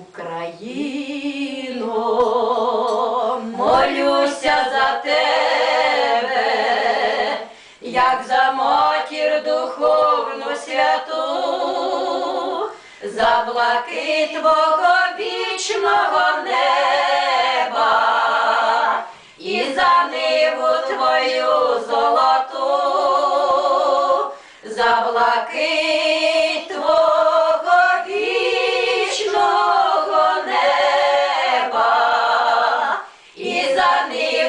Україно, молюся за тебе, як за матір духовну святу, за блакит твого вічного неба і за ниву твою золоту, за блакит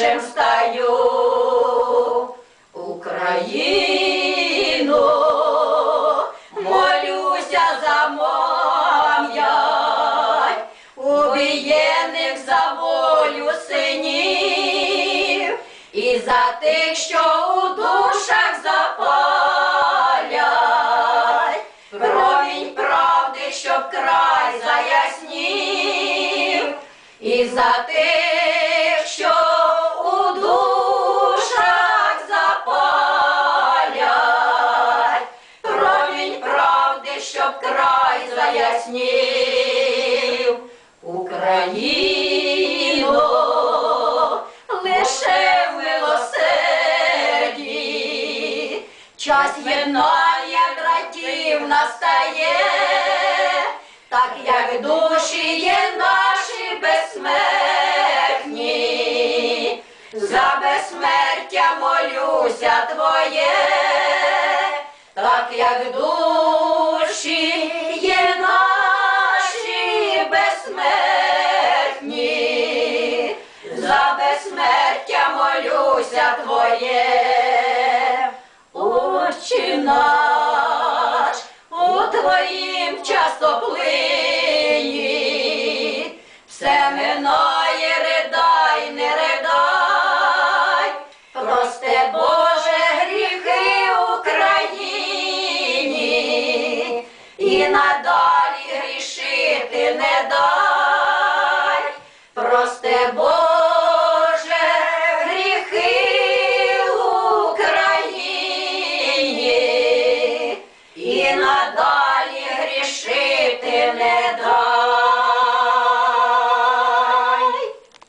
добрішим стаю. Україно, молюся за мам'ять, убієних за волю синів, і за тих, що у душах запалять, промінь правди, щоб край заяснів, і за тих, заяснів. Україно, лише в милосерді, час єднання братів настає, так як душі є наші безсмертні, за безсмертя молюся твоє, так як душі Волосся твоє, очі наш у твоїм часто плині, все минає, ридай, не ридай, просте Боже гріхи Україні, і надалі грішити не дай, просте Боже. Далі грішити не дай.